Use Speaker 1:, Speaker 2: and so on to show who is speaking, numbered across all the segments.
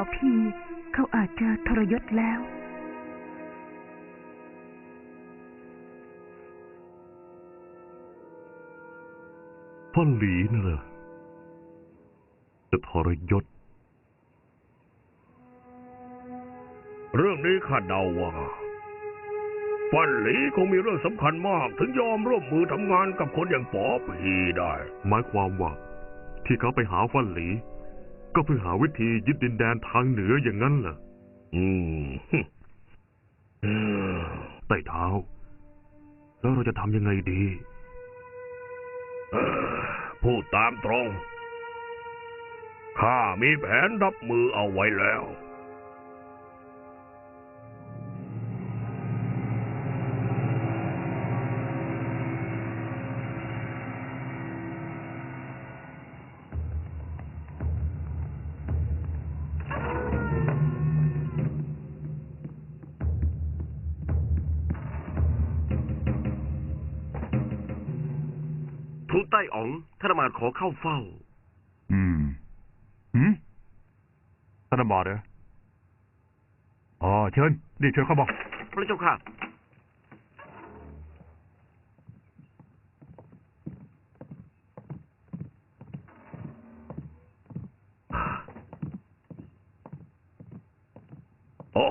Speaker 1: อพีเขาอาจจะทรยศแล้ว
Speaker 2: ฟันหลีน่ะเหรอจะทรยศ
Speaker 3: เรื่องนี้ข้าเดาว่าฟันหลีคงมีเรื่องสำคัญมาก ถึงยอมร่วมมือทำงานกับคนอย่างป๋อพีได้
Speaker 2: หมายความว่า ที่เขาไปหาฟันหลี ก็เพื่อหาวิธียึดดินแดนทางเหนืออย่างนั้นเหรอ
Speaker 3: อืมเออ
Speaker 2: ไต่เท้า แล้วเราจะทำยังไงดี
Speaker 3: เออพูดตามตรง ข้ามีแผนรับมือเอาไว้แล้ว
Speaker 2: ขอเข้าเฝ้า
Speaker 4: อืมหืมท่านอำมาตย์เหรออ๋อเชิญรีบเชิญเข้ามา
Speaker 2: พระเจ้าค่ะ
Speaker 3: โอ้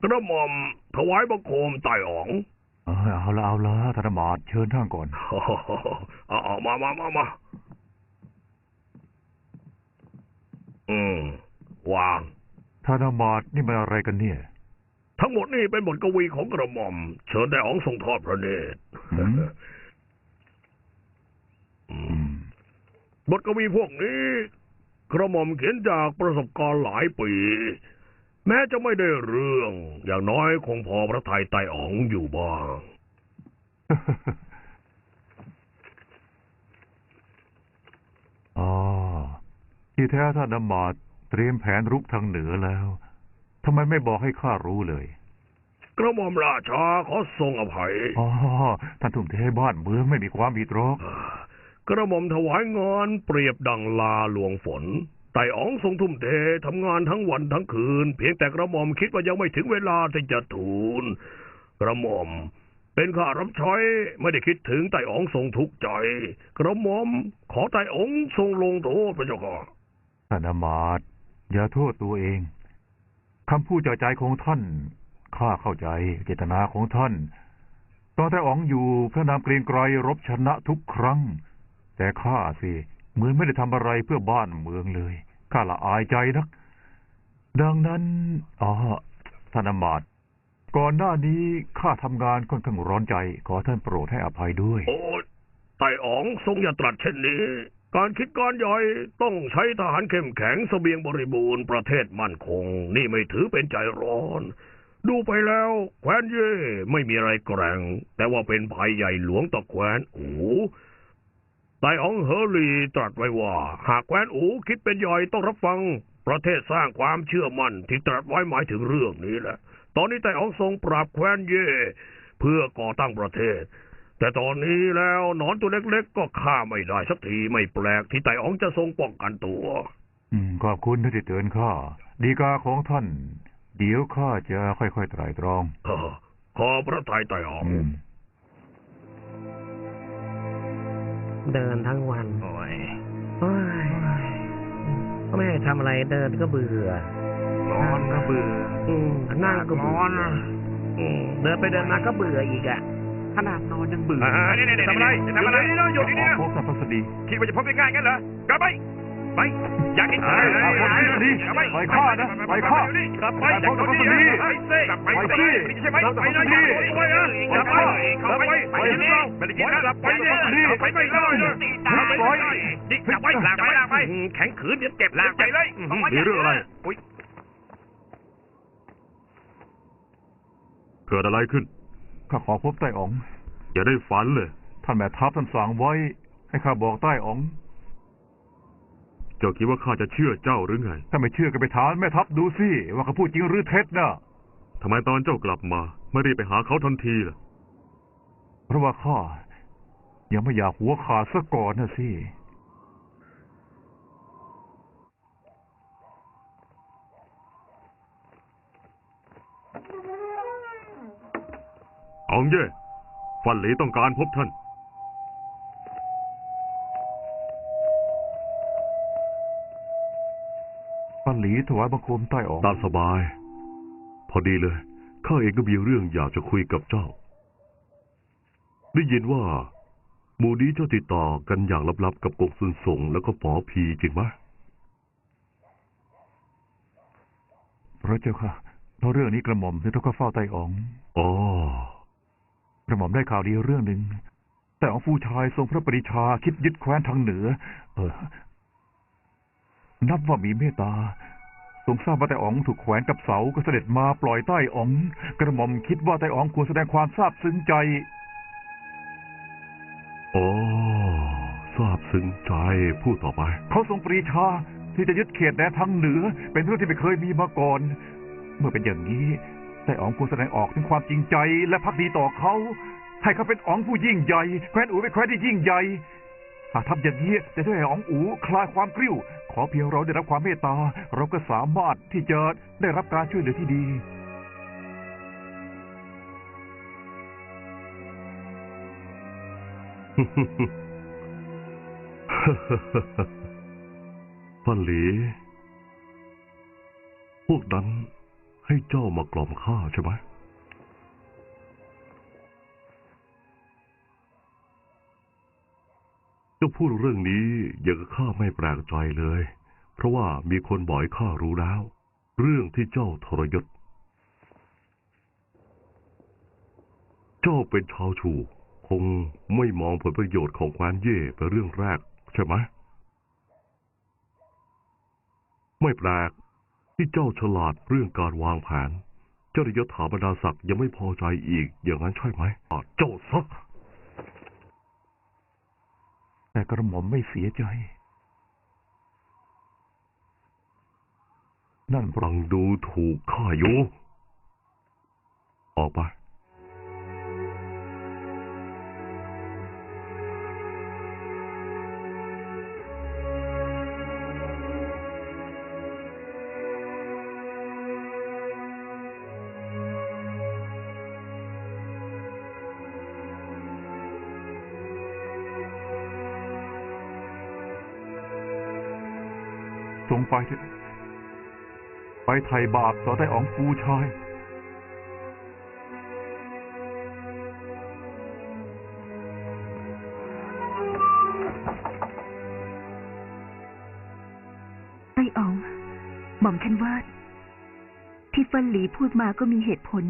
Speaker 3: กระหม่อมถวายบังคมไต่อ๋อง
Speaker 4: เออเอาละเอาละท่านอำมาตย์เชิญท่านก่อน
Speaker 3: เอาเอามามามามาอืมวาง
Speaker 4: ท่านอำมาตย์นี่มันอะไรกันเนี่ย
Speaker 3: ทั้งหมดนี่เป็นบทกวีของกระหม่อม เชิญได้อ๋องทรงทอดพระเนตร
Speaker 4: อืม
Speaker 3: อื
Speaker 4: อื
Speaker 3: ม
Speaker 4: ม
Speaker 3: บทกวีพวกนี้ กระหม่อมเขียนจากประสบการณ์หลายปี แม้จะไม่ได้เรื่อง อย่างน้อยคงพอพระทัยไต่อ๋องอยู่บ้าง
Speaker 4: อ๋อ ที่แท้ท่านอำมาตย์เตรียมแผนรุกทางเหนือแล้วทำไมไม่บอกให้ข้ารู้เลย
Speaker 3: กระหม่อมราชาขอทรงอภัย
Speaker 4: อ๋อ ท่านทุ่มเทให้บ้านเมืองไม่มีความผิดหรอก
Speaker 3: กระหม่อมถวายงานเปรียบดังลาหลวงฝน ไต่อ๋องทรงทุ่มเททำงานทั้งวันทั้งคืน เพียงแต่กระหม่อมคิดว่ายังไม่ถึงเวลาที่จะทูล กระหม่อม เป็นข้ารับใช้ไม่ได้คิดถึงไต่อ๋องทรงทุกข์ใจ กระหม่อมขอไต่อ๋องทรงลงโทษพระเจ้าค่ะ
Speaker 4: ท่านอมาตอย่าโทษตัวเองคำพูดจากใจของท่านข้าเข้าใจเจตนาของท่าน ตอนแต่อ๋องอยู่พระนามเกรียงไกรรบชนะทุกครั้ง แต่ข้าสิเหมือนไม่ได้ทำอะไรเพื่อบ้านเมืองเลยข้าละอายใจนัก ดังนั้นอ๋อท่านอมาต ก่อนหน้านี้ข้าทำงานค่อนข้างร้อนใจ ขอท่านโปรดให้อภัยด้วย
Speaker 3: โอ้ไต่อ๋องทรงอย่าตรัสเช่นนี้ การคิดการใหญ่ต้องใช้ทหารเข้มแข็งเสบียงบริบูรณ์ประเทศมั่นคง นี่ไม่ถือเป็นใจร้อน ดูไปแล้ว แคว้นเย่ไม่มีอะไรแกร่ง แต่ว่าเป็นภัยใหญ่หลวงต่อแคว้นอูไต่อ๋องเฮอรีตรัสไว้ว่า หากแคว้นอูคิดเป็นใหญ่ต้องรับฟัง ประเทศสร้างความเชื่อมั่นที่ตรัสไว้หมายถึงเรื่องนี้แหละ ตอนนี้ไต่อ๋องทรงปราบแคว้นเย่เพื่อก่อตั้งประเทศ แต่ตอนนี้แล้วหนอนตัวเล็กๆ ก็ฆ่าไม่ได้สักทีไม่แปลกที่ไต่อ๋องจะทรงป้องกันตัว
Speaker 4: อืม ขอบคุณที่เตือนข้าดีกาของท่าน เดี๋ยวข้าจะค่อยๆไตร่ตรอง
Speaker 3: เออขอพระทัยไต่อ๋อง
Speaker 4: อืม
Speaker 5: เดินทั้งวัน
Speaker 6: โอ้ย
Speaker 5: โอ้ยก็ไม่ให้ทำอะไรเดินก็เบื่อ
Speaker 6: ร้อนก็เบื่อ
Speaker 5: อืมนั่งก็
Speaker 6: ร้
Speaker 5: เบื่
Speaker 6: อนอะ
Speaker 5: อืมเดินไปเดินมาก็เบื่ออีกอะ
Speaker 6: ขนาดนอนยังเบื่อ
Speaker 3: อ่านี่ๆๆทำอะไรจะทำอะไร
Speaker 6: หยุดนี่นะ
Speaker 4: พบท่านพัสดี
Speaker 6: คิดว่าจะพบง่ายๆงั้นเหรอกลับไป ไป อยากกิน
Speaker 4: เอ้ยเอาคนนี้ดิ
Speaker 6: กลับไป
Speaker 4: ปล่อยข้านะปล่อยข้า
Speaker 6: กลับไป
Speaker 4: ไปพบกับคนนี้
Speaker 6: ไปสิกลับไป
Speaker 4: ไปสิ
Speaker 6: ใช่ไหม
Speaker 4: กลับกับ
Speaker 6: ไป
Speaker 4: คน
Speaker 6: เลย
Speaker 4: นี้
Speaker 6: ไปเลยกลับไปกลับไปไปเลยไม่ได้ยินแล้วกลับไปเนี่ยกลับไปไม่ได้เลยกลับไปดิกลับไปลากไปลากไป
Speaker 3: แข็งขืนเดี๋ยวเจ็บ
Speaker 6: ลากไปเลย
Speaker 2: มีเรื่องอะไร
Speaker 6: อุ๊ย
Speaker 2: เกิดอะไรขึ้น
Speaker 4: ข้าขอพบใต้อ๋อง
Speaker 2: อย่าได้ฝันเลย
Speaker 4: ท่านแม่ทัพท่านสั่งไว้ ให้ข้าบอกใต้อ๋อง
Speaker 2: เจ้าคิดว่าข้าจะเชื่อเจ้าหรือไง
Speaker 4: ถ้าไม่เชื่อก็ไปถามแม่ทัพดูสิ ว่าเขาพูดจริงหรือเท็จนะ
Speaker 2: ทำไมตอนเจ้ากลับมา ไม่รีบไปหาเขาทันทีล่ะ
Speaker 4: เพราะว่าข้ายังไม่อยากหัวขาดซะก่อนนะสิ
Speaker 7: อองเย่ฟันหลีต้องการพบท่าน
Speaker 4: ปันหลีถวายบังคมใต้ออก
Speaker 7: ตามสบาย พอดีเลย ข้าเองก็มีเรื่องอยากจะคุยกับเจ้า ได้ยินว่า หมู่นี้เจ้าติดต่อกันอย่างลับๆกับกงสุนสงแล้วก็ปอพีจริงไหม
Speaker 4: พระเจ้าค่ะเพราะเรื่องนี้กระหม่อมจะต้องก็เฝ้าไต้อ๋อง
Speaker 7: อ๋อ
Speaker 4: กระหม่อมได้ข่าวดีเรื่องหนึ่ง แต่อ๋องฟูชายทรงพระปริชาคิดยึดแคว้นทางเหนือ เออ นับว่ามีเมตตา ทรงทราบว่าไต้อ๋องถูกแขวนกับเสาก็เสด็จมาปล่อยใต้อ๋อง กระหม่อมคิดว่าไต้อ๋องควรแสดงความซาบซึ้งใจ
Speaker 7: อ๋อทราบซึ้งใจพูดต่อไป
Speaker 4: เขาทรงปรีชาที่จะยึดเขตแดนทางเหนือ เป็นเรื่องที่ไม่เคยมีมาก่อน เมื่อเป็นอย่างนี้ ไต้อ๋องควรแสดงออกถึงความจริงใจและพักดีต่อเขา ให้เขาเป็นอ๋องผู้ยิ่งใหญ่แคว้นอูเป็นแคว้นที่ยิ่งใหญ่หากทำอย่างนี้จะช่วยให้อ๋องอูคลายความกริ้ว ขอเพียงเราได้รับความเมตตา เราก็สามารถที่จะได้รับการช่วยเหลือที่ดี
Speaker 7: ฟันหลี พวกนั้น ให้เจ้ามากล่อมข้าใช่ไหมเจ้าพูดเรื่องนี้อย่างกับข้าไม่แปลกใจเลย เพราะว่ามีคนบอกให้ข้ารู้แล้ว เรื่องที่เจ้าทรยศ เจ้าเป็นชาวชูคงไม่มองผลประโยชน์ของคว้นเย่เป็นเรื่องแรกใช่ไหมไม่แปลก ที่เจ้าฉลาดเรื่องการวางแผน เจ้าได้ยศถาบรรดาศักดิ์ยังไม่พอใจอีก อย่างนั้นใช่ไหมอะเจ้าซัก
Speaker 4: แต่กระหม่อมไม่เสียใจ นั่นพราะ
Speaker 7: ฟังดูถูกข้าอยู่ ออกไป
Speaker 4: ทรงไปเถอะไปไถ่บาปต่อไต้อ๋องฟูชาย
Speaker 1: ไอ้อ๋องหม่อมฉันว่าที่ฟันหลีพูดมาก็มีเหตุผล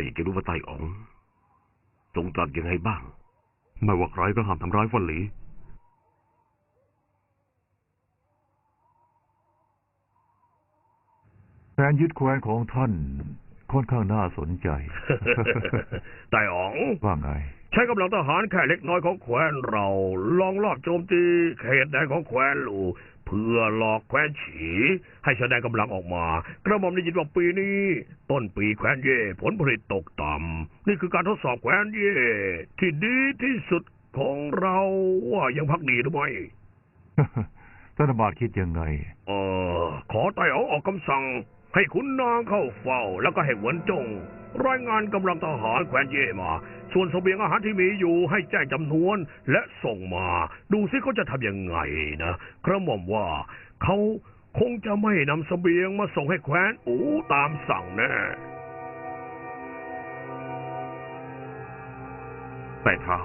Speaker 3: แต่อยากจะรู้ว่าไต่อ๋องทรงตรัสยังไงบ้าง
Speaker 7: ไม่ว่าใครก็ห้ามทำร้ายฟันหลี
Speaker 4: การยึดแคว้นของท่านค่อนข้างน่าสนใจ
Speaker 3: ไต่อ๋อง
Speaker 4: ว่าไง
Speaker 3: ใช้กำลังทหารแค่เล็กน้อยของแคว้นเรา ลองลอบโจมตีเขตแดนของแคว้นลูเพื่อหลอกแคว้นฉี ให้แสดงกำลังออกมา กระหม่อมได้ยินว่าปีนี้ ต้นปีแคว้นเย่ผลผลิตตกต่ำนี่คือการทดสอบแคว้นเย่ที่ดีที่สุดของเราว่ายังพักดีหรือไม่
Speaker 4: ท่านอามาตย์คิดยังไง
Speaker 3: เออขอไต่อ๋องออกคำสั่ง ให้ขุนนางเข้าเฝ้า แล้วก็ให้หวนจงรายงานกำลังทหารแคว้นเย่มา ส่วนเสบียงอาหารที่มีอยู่ให้แจ้งจำนวนและส่งมา ดูซิเขาจะทำยังไงนะกระหม่อมว่าเขาคงจะไม่นำเสบียงมาส่งให้แคว้นอูตามสั่งแน่
Speaker 8: แต่เท้า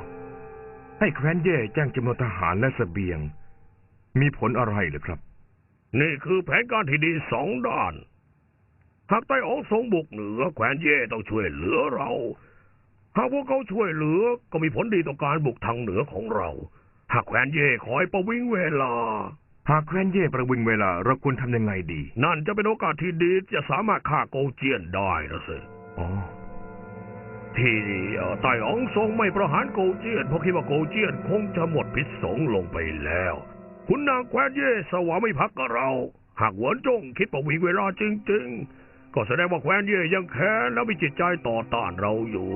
Speaker 8: ให้แคว้นเย่แจ้งจำนวนทหารและเสบียง มีผลอะไรหรือครับ
Speaker 3: นี่คือแผนการที่ดีสองด้าน หากไต้อ๋องทรงบุกเหนือแคว้นเย่ต้องช่วยเหลือเรา หากพวกเขาช่วยเหลือก็มีผลดีต่อการบุกทางเหนือของเรา หากแคว้นเย่คอยประวิงเวลา
Speaker 6: หากแคว้นเย่ประวิงเวลาเราควรทำยังไงดี
Speaker 3: นั่นจะเป็นโอกาสที่ดีจะสามารถฆ่าโกวเจียนได้นะสิ
Speaker 6: อ๋อ
Speaker 3: ที่เอ่อไต่อ๋องทรงไม่ประหารโกวเจียนเพราะคิดว่าโกวเจียนคงจะหมดพิษสงลงไปแล้ว คุณนางแคว้นเย่สวาไม่พักกับเรา หากหวนจงคิดประวิงเวลาจริง ๆ ก็แสดงว่าแคว้นเย่ยังแค้นและมีจิตใจต่อต้านเราอยู่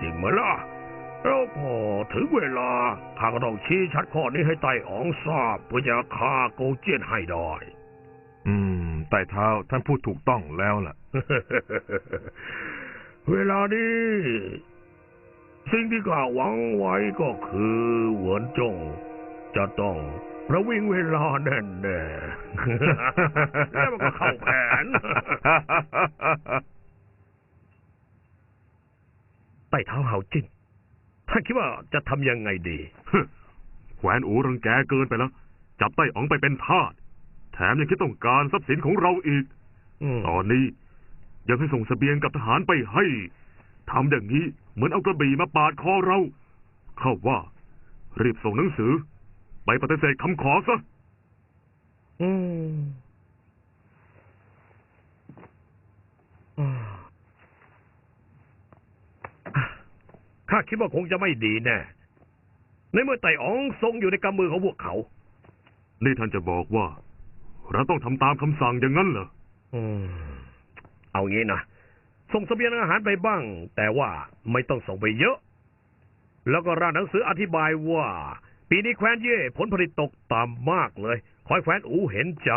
Speaker 3: จริงไหมล่ะแล้วพอถึงเวลาข้าก็ต้องชี้ชัดข้อนี้ให้ไต่อ๋องทราบเพื่อจะฆ่าโกวเจียนให้ได้
Speaker 6: อืม ไต่เท้าท่านพูดถูกต้องแล้วล่ะ
Speaker 3: เวลานี้ สิ่งที่ข้าหวังไว้ก็คือหวนจงจะต้อง ประวิงเวลาแน่แน่ๆแล้วมันก็เข้าแผนไต่เท้าเห่าจิ้นท่านคิดว่าจะทำยังไงดี
Speaker 2: แขวนอูรังแกเกินไปแล้ว จับไต้อ๋องไปเป็นทาส แถมยังคิดต้องการทรัพย์สินของเราอีก
Speaker 3: อืม
Speaker 2: ตอนนี้ยังให้ส่งเสบียงกับทหารไปให้ทำอย่างนี้เหมือนเอากระบี่มาปาดคอเรา เข้าว่า รีบส่งหนังสือ ไปปฏิเสธคำขอซะ
Speaker 3: อืมอืมข้าคิดว่าคงจะไม่ดีแน่ ในเมื่อไต่อ๋องทรงอยู่ในกำมือของพวกเขา
Speaker 2: นี่ท่านจะบอกว่า เราต้องทำตามคำสั่งอย่างนั้นเหรอ
Speaker 3: อืม เอางี้นะ ส่งเสบียงอาหารไปบ้าง แต่ว่าไม่ต้องส่งไปเยอะ แล้วก็ร่างหนังสืออธิบายว่า ปีนี้แคว้นเย่ผลผลิตตกต่ำมากเลยคอยแคว้นอูเห็นใจ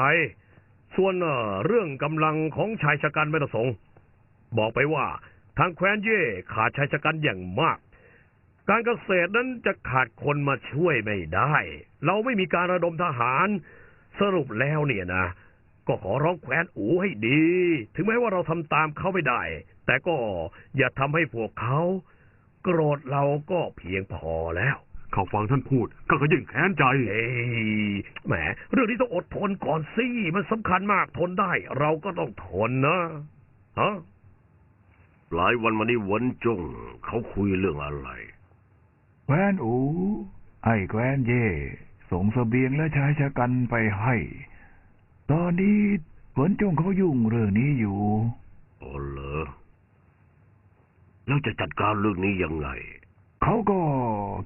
Speaker 3: ส่วนเรื่องกำลังของชายชะกันไม่ต้องส่งบอกไปว่า ทางแคว้นเย่ขาดชายชะกันอย่างมาก การเกษตรนั้นจะขาดคนมาช่วยไม่ได้ เราไม่มีการระดมทหาร สรุปแล้วเนี่ยนะ ก็ขอร้องแคว้นอูให้ดี ถึงแม้ว่าเราทำตามเขาไม่ได้ แต่ก็อย่าทำให้พวกเขา โกรธเราก็เพียงพอแล้ว
Speaker 2: ขาฟังท่านพูดก็ก็ยิ่งแค้นใจ
Speaker 3: เอ้ยแหม เรื่องนี้ต้องอดทนก่อนสิ มันสำคัญมากทนได้ เราก็ต้องทนนะฮะ
Speaker 9: หลายวันมานี้หวนจง เขาคุยเรื่องอะไร
Speaker 4: แคว้นอูให้แคว้นเย่ส่งเสบียงและชายชะกันไปให้ ตอนนี้หวนจงเขายุ่งเรื่องนี้อยู่
Speaker 9: อ๋อเหรอ แล้วจะจัดการเรื่องนี้ยังไง
Speaker 4: เขาก็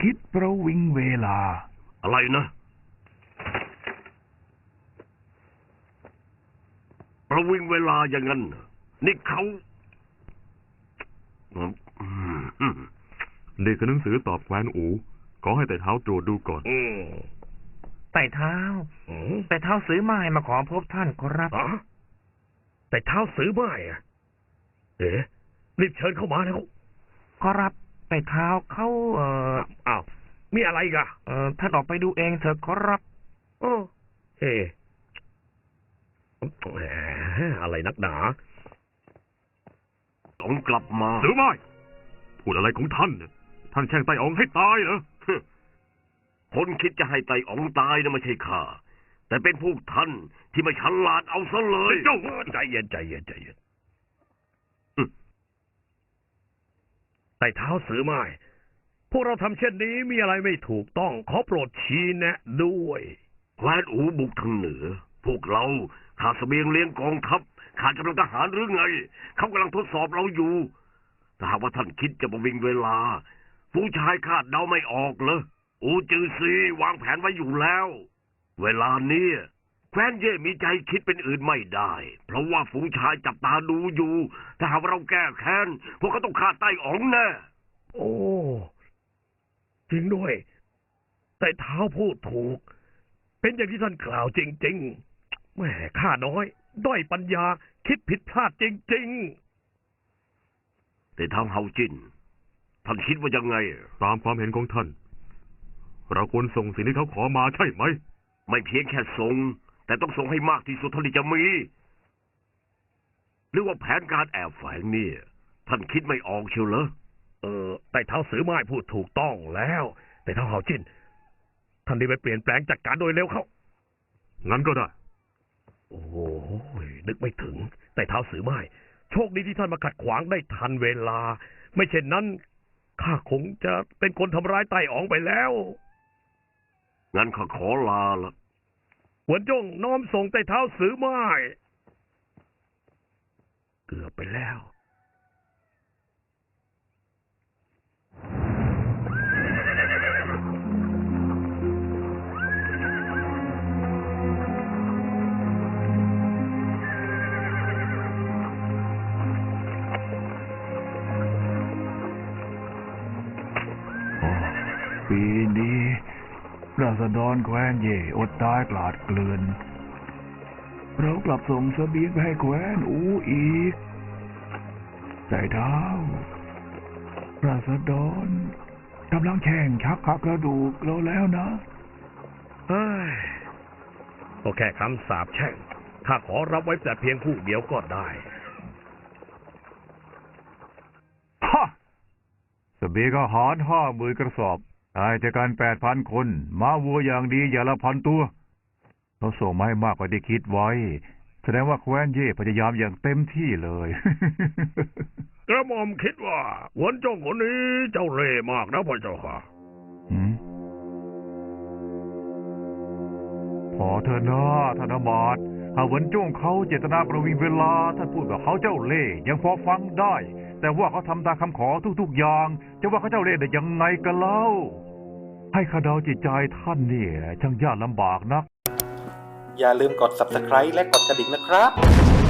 Speaker 4: คิดประวิงเวลา
Speaker 9: อะไรนะประวิงเวลาอย่างนั้นเหรอนี่เขาอืมอืม
Speaker 2: นี่คือหนังสือตอบแควนอู ขอให้แต่เท้าตรวจดูก่อน
Speaker 3: อืม
Speaker 5: ไต่เท้า
Speaker 3: อืม
Speaker 5: ไต่เท้าซื้อไม้มาขอพบท่านครับ
Speaker 3: อะแต่เท้าซื้อไม้อะเอ๊ะรีบเชิญเข้ามาแล้ว
Speaker 5: ขอรับ ไต่เท้าเขาเอ่อ
Speaker 3: อ้าวมีอะไรอีกอะ
Speaker 5: เอ่อท่านออกไปดูเองเถอะขอรับ
Speaker 3: โอ้เฮ้แหมอะไรนักหนา
Speaker 9: ต้องกลับมา
Speaker 2: หรือไม่พูดอะไรของท่านเนี่ยท่านแช่งไต้อ๋องให้ตายเหรอ
Speaker 9: คนคิดจะให้ไตอ๋องตายนะไม่ใช่ข้าแต่เป็นพวกท่านที่ไม่ฉลาดเอาซะเลย
Speaker 3: เจ้าใจเย็นใจเย็นใจเย็น
Speaker 9: อืม
Speaker 3: ไต่เท้าสือไม้พวกเราทำเช่นนี้มีอะไรไม่ถูกต้องขอโปรดชี้แนะด้วย
Speaker 9: แคว้นอูบุกทางเหนือ พวกเราขาดเสบียงเลี้ยงกองทัพขาดกำลังทหารหรือไง เขากำลังทดสอบเราอยู่ถ้าหากว่าท่านคิดจะประวิงเวลาผู้ชายคาดเดาไม่ออกเลยอูจือซีวางแผนไว้อยู่แล้ว เวลานี้ แคว้นเย่มีใจคิดเป็นอื่นไม่ได้ เพราะว่าฝูงชายจับตาดูอยู่ ถ้าหากว่าเราแก้แค้น พวกเขาต้องฆ่าไต้อ๋องแน่
Speaker 3: โอ้ จริงด้วย แต่เท้าพูดถูก เป็นอย่างที่ท่านกล่าวจริง ๆ แหมข้าน้อย ด้อยปัญญา คิดผิดพลาดจริง
Speaker 9: แต่ทางเฮาจิน ท่านคิดว่ายังไง
Speaker 2: ตามความเห็นของท่าน เราควรส่งสิ่งที่เขาขอมาใช่ไหม
Speaker 9: ไม่เพียงแค่ส่ง แต่ต้องส่งให้มากที่สุดเท่าที่จะมี หรือว่าแผนการแอบแฝงเนี่ย ท่านคิดไม่ออกเชียวเหรอ
Speaker 3: เออแต่เท้าสือไม้พูดถูกต้องแล้ว แต่เท้าเฮาจินท่านได้ไปเปลี่ยนแปลงจัดการโดยเร็วเข้า
Speaker 2: งั้นก็ได้
Speaker 3: โอ้โหนึกไม่ถึง แต่เท้าสือไม้โชคดีที่ท่านมาขัดขวางได้ทันเวลา ไม่เช่นนั้นข้าคงจะเป็นคนทำร้ายไต่อ๋องไปแล้ว
Speaker 9: งั้นข้าขอลาละ
Speaker 3: หวนจงน้อมส่งใต้เท้าสือไม้ เกือบไปแล้ว
Speaker 4: ราษฎรแคว้นเย่อดตายกลาดเกลื่อนเรากลับส่งเสบียงไปให้แคว้นอูอีกแต่เท้าราษฎรกำลังแข่งชักขักกระดูกเราแล้วนะ
Speaker 3: เฮ้ยก็แค่คำสาปแช่งข้าขอรับไว้แต่เพียงผู้เดียวก็ได้
Speaker 4: ฮะสเบียงอาหารห้าหมื่นกระสอบ ตายจากการแปดพันคนมาวัวอย่างดีอย่างละพันตัวเราส่งมาให้มากกว่าที่คิดไว้ แสดงว่าแคว้นเย่พยายามอย่างเต็มที่เลย
Speaker 3: กระหม่อมคิดว่าหวนจงคนนี้เจ้าเร่ห์มากนะพ่อเจ้าค่ะ
Speaker 4: หืมพอเธอนะธนบาตหากเหวนจ้งเขาเจตนาประวิงเวลาท่านพูดว่าเขาเจ้าเล่ห์ยังพอฟังได้ แต่ว่าเขาทำตามคำขอทุกๆอย่าง จะว่าเขาเจ้าเล่ห์ได้ยังไงกันเล่า ให้ข้าดาจิตใจท่านเนี่ยช่างยากลำบากนัก
Speaker 10: อย่าลืมกด subscribe และกดกระดิ่งนะครับ